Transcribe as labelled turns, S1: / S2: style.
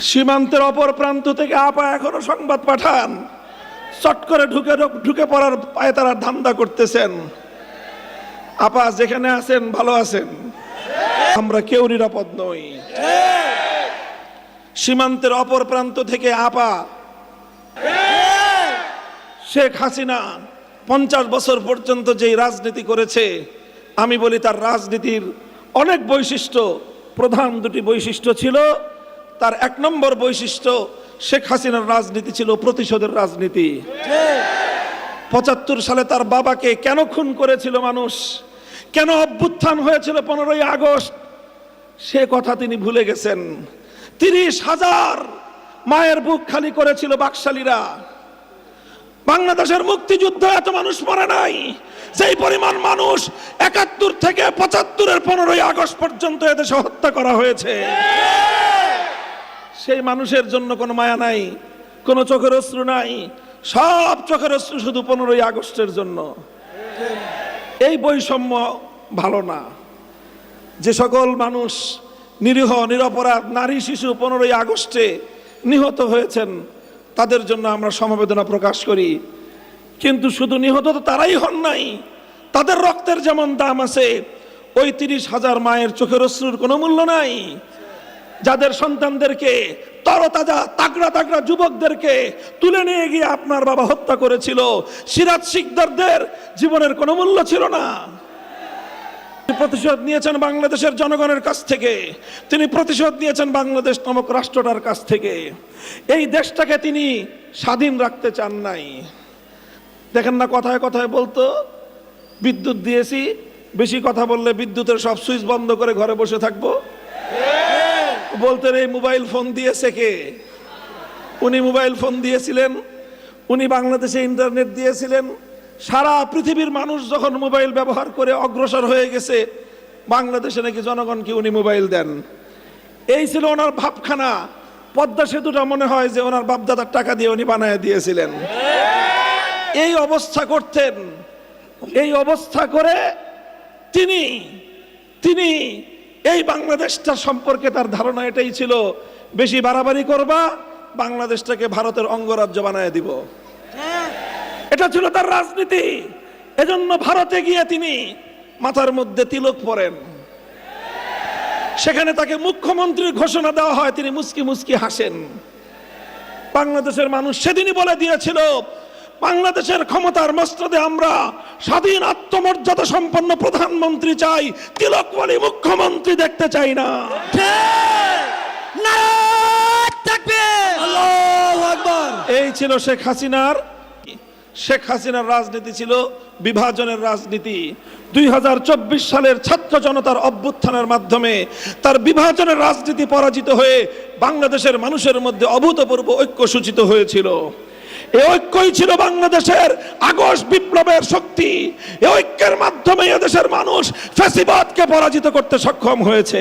S1: সীমান্তের অপর প্রান্ত থেকে আপা এখনও সংবাদ পাঠান। চট করে ঢুকে ঢুকে পড়ার পায়ে তারা ধান্দা করতেছেন। আপা, যেখানে আছেন, ভালো আছেন? আমরা কেউ নিরাপদ নই। সীমান্তের অপর প্রান্ত থেকে আপা, শেখ হাসিনা, পঞ্চাশ বছর পর্যন্ত যেই রাজনীতি করেছে, আমি বলি তার রাজনীতির অনেক বৈশিষ্ট্য, প্রধান দুটি বৈশিষ্ট্য ছিল তার এক নম্বর বৈশিষ্ট্য, শেখ হাসিনার রাজনীতি ছিল প্রতিশোধের রাজনীতি। পঁচাত্তর সালে তার বাবাকে কেন খুন করেছিল মানুষ? কেন অভ্যুত্থান হয়েছিল পনেরোই আগস্ট? সে কথা তিনি ভুলে গেছেন। তিরিশ হাজার মায়ের বুক খালি করেছিল বাকশালীরা। বাংলাদেশের মুক্তিযুদ্ধ এত মানুষ মরে নাই। সেই পরিমাণ মানুষ একাত্তর থেকে পঁচাত্তরের পনেরোই আগস্ট পর্যন্ত এদেশে হত্যা করা হয়েছে। সেই মানুষের জন্য কোনো মায়া নাই, কোনো চোখের অশ্রু নাই, সব চোখের অশ্রু শুধু পনেরোই আগস্টের জন্য। এই বৈষম্য ভালো না। যে সকল মানুষ নিরীহ, নিরপরাধ, নারী, শিশু পনেরোই আগস্টে নিহত হয়েছেন, তাদের জন্য আমরা সমবেদনা প্রকাশ করি। কিন্তু শুধু নিহত তো তারাই হন নাই, তাদের রক্তের যেমন দাম আছে, ওই তিরিশ হাজার মায়ের চোখের অশ্রুর কোনো মূল্য নাই। যাদের সন্তানদেরকে তরতাজা, তাগড়া তাগড়া যুবকদেরকে তুলে নিয়ে গিয়ে আপনার বাবা হত্যা করেছিল সিরাজ শিকদারদের জীবনের কোনো মূল্য ছিল না। প্রতিশোধ নিয়েছেন বাংলাদেশের জনগণের কাছ থেকে। তিনি প্রতিশোধ নিয়েছেন বাংলাদেশ নামক রাষ্ট্রটার কাছ থেকে। এই দেশটাকে তিনি স্বাধীন রাখতে চান নাই। দেখেন না কথায় কথায় বলতো, বিদ্যুৎ দিয়েছি, বেশি কথা বললে বিদ্যুতের সব সুইচ বন্ধ করে ঘরে বসে থাকব। বলতেন, এই মোবাইল ফোন দিয়েছে কে? উনি মোবাইল ফোন দিয়েছিলেন, উনি বাংলাদেশে ইন্টারনেট দিয়েছিলেন। সারা পৃথিবীর মানুষ যখন মোবাইল ব্যবহার করে অগ্রসর হয়ে গেছে, বাংলাদেশে নাকি জনগণকে উনি মোবাইল দেন। এই ছিল ওনার ভাবখানা। পদ্মা সেতুটা মনে হয় যে ওনার বাপদাদার টাকা দিয়ে উনি বানায় দিয়েছিলেন। এই অবস্থা করতেন। এই অবস্থা করে তিনি তিনি এই বাংলাদেশটা সম্পর্কে তার ধারণা এটাই ছিল, বেশি বাড়াবাড়ি করবা, বাংলাদেশটাকে ভারতের অঙ্গরাজ্য বানায় দিব। এটা ছিল তার রাজনীতি। এজন্য ভারতে গিয়ে তিনি মাথার মধ্যে তিলক পরেন। সেখানে তাকে মুখ্যমন্ত্রীর ঘোষণা দেওয়া হয়, তিনি মুস্কি মুস্কি হাসেন। বাংলাদেশের মানুষ সেদিনই বলে দিয়েছিল বাংলাদেশের ক্ষমতার মস্তদে আমরা স্বাধীন আত্মমর্যাদা সম্পন্ন প্রধানমন্ত্রী চাই তিলক বলে মুখ্যমন্ত্রী দেখতে চাই না। এই ছিল শেখ হাসিনার শেখ হাসিনার রাজনীতি ছিল বিভাজনের রাজনীতি। দুই হাজার চব্বিশ সালের ছাত্র জনতার অভ্যুত্থানের মাধ্যমে তার বিভাজনের রাজনীতি পরাজিত হয়ে বাংলাদেশের মানুষের মধ্যে অভূতপূর্ব ঐক্য সূচিত হয়েছিল। এই ঐক্যই ছিল বাংলাদেশের আগস্ট বিপ্লবের শক্তি। এ ঐক্যের মাধ্যমে এদেশের মানুষ ফ্যাসিবাদকে পরাজিত করতে সক্ষম হয়েছে।